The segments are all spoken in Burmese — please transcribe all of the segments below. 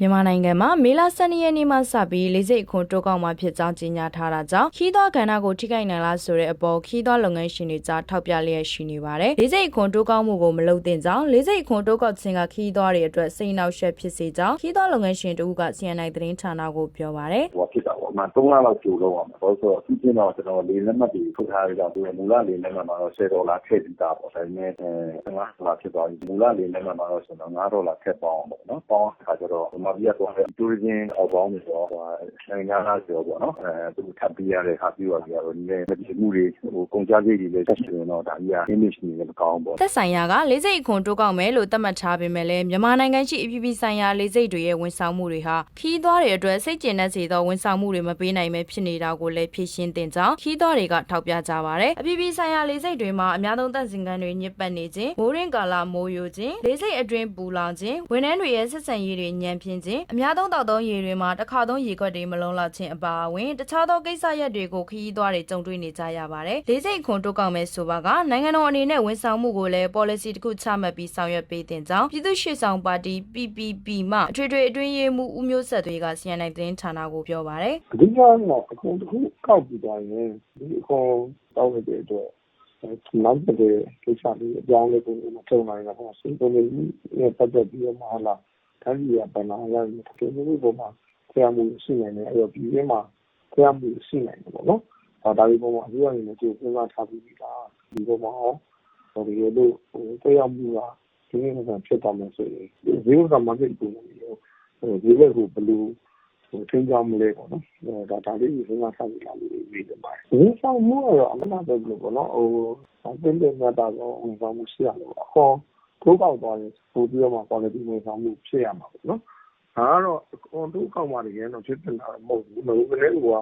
မြန်မာနိုင်ငံမှာမေလ12ရက်နေ့မှစပြီးလေးစိတ်အခွန်တိုးကောက်မှာဖြစ်ကြောင်းကြေညာထားတာကြောင့်ခီးသွွားကဏ္ဍကိုထိခိုက်နိုင်လားဆိုတဲ့အပေါ်ခီးသွွားလုပ်ငန်းရှင်တွေကြားထောက်ပြလျက်ရှိနေပါတယ်။လေးစိတ်အခွန်တိုးကောက်မှုကိုမလုပ်သင့်ကြောင်းလေးစိတ်အခွန်တိုးကောက်ခြင်းကခီးသွွားတွေအတွက်စိတ်နှောက်ယှက်ဖြစ်စေကြောင်းခီးသွွားလုပ်ငန်းရှင်တို့က CNI သတင်းဌာနကိုပြောပါတယ်။ဟိုဖြစ်တာပေါ့အ မှ3လလောက်ကြိုတော့အောင်ပေါ့ဆိုတော့အချင်းတော့ကျွန်တော်လေလက်မှတ်တွေထုတ်ထားရတော့သူမူလလေလက်မှတ်မှာတော့10ဒေါ်လာထည့်ပြီးသားပေါ့ဒါပေမဲ့အဲ5ဒေါ်လာဖြစ်သွားပြီမူလလေလက်မှတ်မှာတော့ဆိုတော့5ဒေါ်လာထည့်ပေါင်းပေါ့နော်ပေါင်းအခါကျတော့ဒီမှာပြရတော့တူရင်းအောက်ပေါင်းနေတော့ဟိုနိုင်ငံသားဆိုပေါ့နော်အဲသူထပ်ပြီးရတဲ့ဟာပြောရပြီးတော့ဒီလေမကြည့်မှုတွေဟိုကုန်ကြစိတ်တွေလည်းဆက်ရှင်တော့ဒါကြီးက image တွေလည်းမကောင်းပေါ့သက်ဆိုင်ရာကလေးစိတ်အခွန်တိုးကောက်မယ်လို့သတ်မှတ်ထားပေမဲ့လည်းမြန်မာနိုင်ငံရှိအပြည်ပြည်ဆိုင်ရာလေးစိတ်တွေရဲ့ဝန်ဆောင်မှုတွေဟာခီးသွွားတွေအတွက်စိတ်ကျဉ်တဲ့စေသောဝန်ဆောင်မှုတွေမပေးနိုင်ပဲဖြစ်နေတာကိုလည်းဖြည့်ရှင်းတင်ကြောင်းခီးသွွားတွေကထောက်ပြကြပါတယ်။အပြည်ပြည်ဆိုင်ရာလေးစိတ်တွေမှာအများဆုံးတပ်စင်ကန်တွေညစ်ပတ်နေခြင်းမိုးရင်းကာလမိုးယိုခြင်းလေးစိတ်အတွင်းပူလောင်ခြင်းဝန်ထမ်းတွေရဲ့ဆက်ဆံရေးတွေညံပြင်းခြင်းအများဆုံးတောက်သုံးရေတွေမှာတစ်ခါသုံးရေခွက်တွေမလုံးလောက်ခြင်းအပါအဝင်တခြားသောကိစ္စရပ်တွေကိုခီးသွွားတွေကြုံတွေ့နေကြရပါတယ်။လေးစိတ်အခွန်တိုးကောက်မယ်ဆိုပါကနိုင်ငံတော်အနေနဲ့ဝန်ဆောင်မှုကိုလည်း policy တစ်ခုချမှတ်ပြီးဆောင်ရွက်ပေးတင်ကြောင်းပြည်သူ့ရှေ့ဆောင်ပါတီ PPP မှအထွေထွေအတွင်းရေးမှူးဦးမျိုးဆက်သွေးက CNI သတင်းဌာနကိုပြောပါတယ်အဓိကတော့အခွန်တစ်ခုကောက်ပြီးသွားရင်ဒီအခွန်တောင်းရတဲ့အတွက်နောက်တဲ့ကိစ္စလေးအကြောင်းလေးကိုမထုံနိုင်တော့ဘူးစိတ်ကုန်လေးနဲ့ပတ်သက်ပြီးတော့မှဟာလာတန်းကြီးကဘယ်မှာလဲဒီလိုပုံမှာဆရာမှုရှိနေတယ်အဲ့တော့ဒီထဲမှာဆရာမှုရှိနေတယ်ပေါ့နော်ဒါဒါဒီပုံမှာအစိုးရအနေနဲ့ကြိုးစဉ်းစားထားပြီးသားဒီပုံမှာဟောဟိုဒီလိုဟိုတရားမှုကဒီနေ့ကဖြစ်သွားမယ်ဆိုရင်ဒီဥစ္စာမှမဖြစ်ဘူးဟိုဒီဘက်ကိုဘယ်လိုဟို ထိန်းကြောင်းမလဲပေါ့နော်။ဒါဒါလေးကိုစဉ်းစားထားပြီးလာလို့ပြီးတယ်ပါ။ဝန်ဆောင်မှုကတော့အမှန်တရားပဲပေါ့နော်။ဟိုတင်းတင်းမြတ်တာတော့ဝန်ဆောင်မှုရှိရလို့အခေါ်ထိုးပေါက်သွားရင်ပို့ပြီးတော့မှ quality ဝန်ဆောင်မှုဖြစ်ရမှာပေါ့နော်။ဒါကတော့အခွန်ထိုးကောက်မှတကယ်တော့ဖြစ်ဖြစ်လာမဟုတ်ဘူး။ဘယ်လိုလဲဟို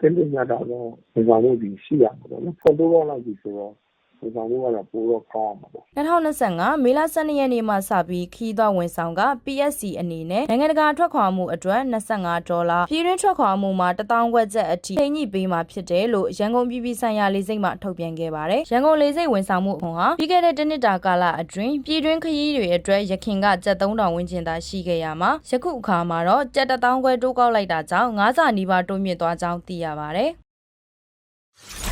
ကတင်းတင်းမြတ်တာတော့ဝန်ဆောင်မှုဒီရှိရမှာပေါ့နော်။ဖွင့်တိုးတော့လိုက်ပြီဆိုတော့ ဝန်ဆောင်မှုကတော့ပိုတော့ကောင်းအောင်ပါပေါ့2025မေလ12ရက်နေ့မှစပြီးခီးသွွားဝန်ဆောင်က PSC အနေနဲ့နိုင်ငံတကာထွက်ခွာမှုအတွက်25ဒေါ်လာပြည်တွင်းထွက်ခွာမှုမှာ1000ခွက်ကျပ်အထိချိန်ညှိပေးမှာဖြစ်တယ်လို့ရန်ကုန်ပြည်ပြည်ဆိုင်ရာလေဆိပ်မှထုတ်ပြန်ခဲ့ပါတယ်။ရန်ကုန်လေဆိပ်ဝန်ဆောင်မှုအခွန်ဟာပြီးခဲ့တဲ့တစ်နှစ်တာကာလအတွင်းပြည်တွင်းခရီးတွေအတွက်ရခင်ကကျပ်3000ဝန်းကျင်သာရှိခဲ့ရမှာယခုအခါမှာတော့ကျပ်1000ခွဲတိုးကောက်လိုက်တာကြောင့်9ဆနီးပါးတိုးမြင့်သွားကြောင်းသိရပါတယ်။